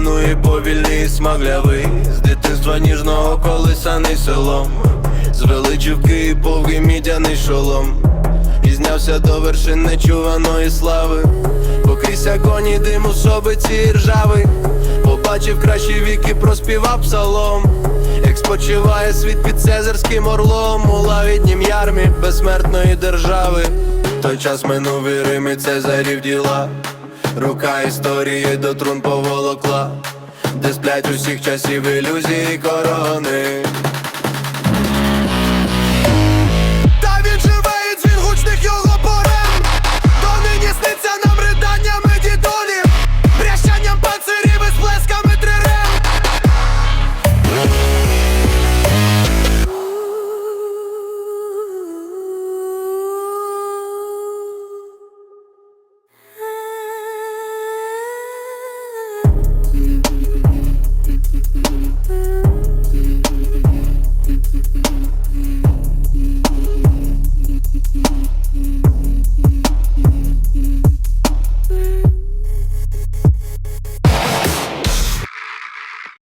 і повільний, смаглявий, з дитинства ніжного колесаний селом, звеличив Київ повгий мідяний шолом, Пізнявся до вершин нечуваної слави, покрізь коні дим особиці і ржави, побачив кращі віки, проспівав псалом, як спочиває світ під цезарським орлом, у лавіднім ярмі безсмертної держави. Той час минув і Рим і цезарів діла рука історії до трун поволокла, де сплять усіх часів ілюзії корони.